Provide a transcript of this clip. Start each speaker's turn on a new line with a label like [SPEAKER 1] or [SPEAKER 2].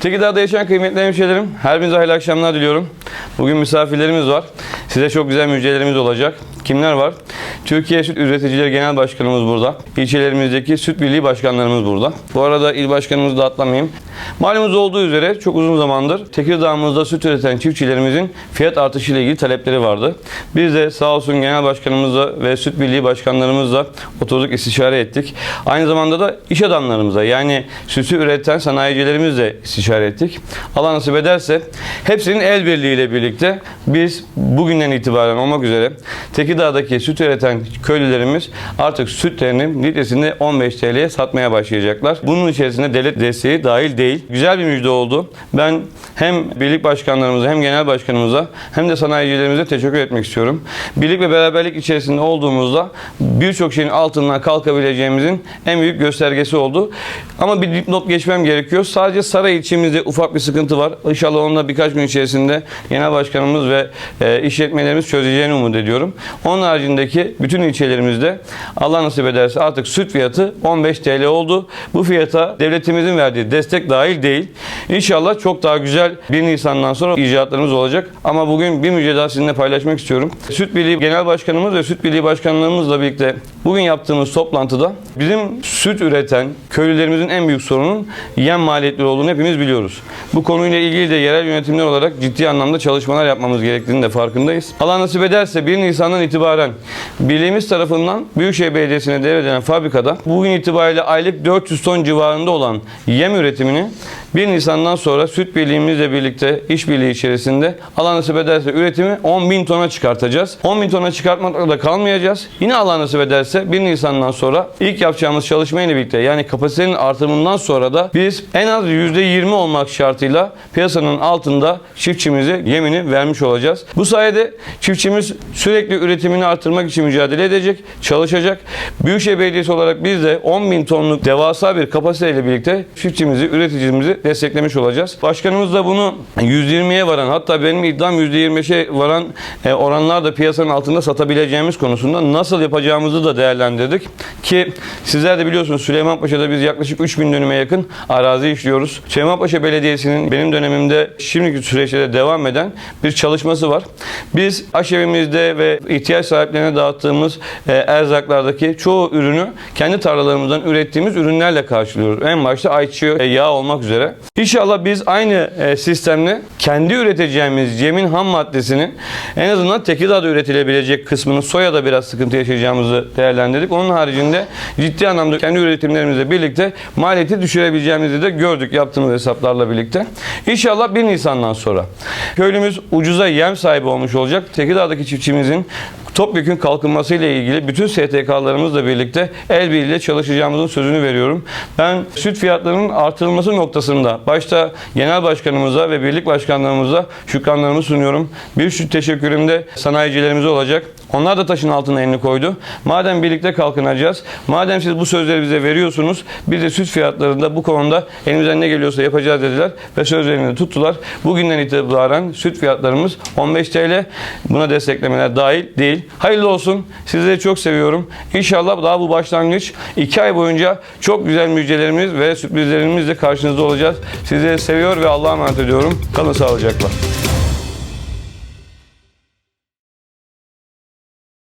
[SPEAKER 1] Tekirdağ'da yaşayan kıymetli hemşehrilerim, her birinize hayırlı akşamlar diliyorum. Bugün misafirlerimiz var. Size çok güzel müjdelerimiz olacak. Kimler var? Türkiye Süt Üreticileri Genel Başkanımız burada. İlçelerimizdeki süt birliği başkanlarımız burada. Bu arada il başkanımızı da atlamayayım. Malumunuz olduğu üzere çok uzun zamandır Tekirdağ'ımızda süt üreten çiftçilerimizin fiyat artışı ile ilgili talepleri vardı. Biz de sağ olsun genel başkanımızla ve süt birliği başkanlarımızla oturduk istişare ettik. Aynı zamanda da iş adamlarımıza yani sütü üreten sanayicilerimizle istişare ettik. Allah nasip ederse hepsinin el birliğiyle birlikte biz bugünden itibaren olmak üzere Tekirdağ'daki süt üreten köylülerimiz artık sütlerini litresini 15 TL'ye satmaya başlayacaklar. Bunun içerisinde devlet desteği dahil değil. Güzel bir müjde oldu. Ben hem birlik başkanlarımıza hem genel başkanımıza hem de sanayicilerimize teşekkür etmek istiyorum. Birlik ve beraberlik içerisinde olduğumuzda birçok şeyin altından kalkabileceğimizin en büyük göstergesi oldu. Ama bir dipnot geçmem gerekiyor. Sadece saray içimizde ufak bir sıkıntı var. İnşallah onu da birkaç gün içerisinde genel başkanımız ve e, işletmelerimiz çözeceğini umut ediyorum. Onun haricindeki bütün ilçelerimizde Allah nasip ederse artık süt fiyatı 15 TL oldu. Bu fiyata devletimizin verdiği destek dahil değil. İnşallah çok daha güzel 1 Nisan'dan sonra icraatlarımız olacak. Ama bugün bir müjde daha sizinle paylaşmak istiyorum. Süt Birliği Genel Başkanımız ve Süt Birliği Başkanlarımızla birlikte bugün yaptığımız toplantıda bizim süt üreten köylülerimizin en büyük sorunun yem maliyetleri olduğunu hepimiz biliyoruz. Bu konuyla ilgili de yerel yönetimler olarak ciddi anlamda çalışmalar yapmamız gerektiğini de farkındayız. Allah nasip ederse 1 Nisan'dan itibaren birliğimiz tarafından Büyükşehir Belediyesi'ne devredilen fabrikada bugün itibariyle aylık 400 ton civarında olan yem üretimini 1 Nisan'dan sonra süt birliğimizle birlikte işbirliği içerisinde Allah nasip ederse üretimi 10 bin tona çıkartacağız. 10 bin tona çıkartmakla da kalmayacağız. Yine Allah nasip ederse 1 Nisan'dan sonra ilk yapacağımız çalışmayla birlikte yani kapasitenin artırımından sonra da biz en az %20 olmak şartıyla piyasanın altında çiftçimize yemini vermiş olacağız. Bu sayede çiftçimiz sürekli üretimini artırmak için mücadele edecek, çalışacak. Büyükşehir Belediyesi olarak biz de 10 bin tonluk devasa bir kapasiteyle birlikte çiftçimizi, üreticimizi desteklemiş olacağız. Başkanımız da bunu %20'ye varan hatta benim iddiam %25'e varan e, oranlar da piyasanın altında satabileceğimiz konusunda nasıl yapacağımızı da değerlendirdik. Ki sizler de biliyorsunuz Süleymanpaşa'da biz yaklaşık 3000 dönüme yakın arazi işliyoruz. Süleymanpaşa Belediyesi'nin benim dönemimde şimdiki süreçte de devam eden bir çalışması var. Biz aşevimizde ve ihtiyaç sahiplerine dağıttığımız e, erzaklardaki çoğu ürünü kendi tarlalarımızdan ürettiğimiz ürünlerle karşılıyoruz. En başta ayçiçeği e, yağ olmak üzere. İnşallah biz aynı e, sistemle kendi üreteceğimiz yemin ham maddesinin en azından Tekirdağ'da üretilebilecek kısmını soyada biraz sıkıntı yaşayacağımızı değerlendirdik. Onun haricinde ciddi anlamda kendi üretimlerimizle birlikte maliyeti düşürebileceğimizi de gördük yaptığımız hesaplarla birlikte. İnşallah 1 Nisan'dan sonra köylümüz ucuza yem sahibi olmuş olacak. Tekirdağ'daki çiftçimizin topyekün kalkınması ile ilgili bütün STK'larımızla birlikte el birliğiyle çalışacağımızın sözünü veriyorum. Ben süt fiyatlarının artırılması noktasında başta genel başkanımıza ve birlik başkanlarımıza şükranlarımı sunuyorum. Bir şu teşekkürüm de sanayicilerimize olacak. Onlar da taşın altına elini koydu. Madem birlikte kalkınacağız, madem siz bu sözleri bize veriyorsunuz, biz de süt fiyatlarında bu konuda elimizden ne geliyorsa yapacağız dediler ve sözlerini tuttular. Bugünden itibaren süt fiyatlarımız 15 TL. Buna desteklemeler dahil değil. Hayırlı olsun. Sizleri çok seviyorum. İnşallah daha bu başlangıç. 2 ay boyunca çok güzel müjdelerimiz ve sürprizlerimizle karşınızda olacağız. Sizleri seviyor ve Allah'a emanet ediyorum. Kalın sağlıcakla.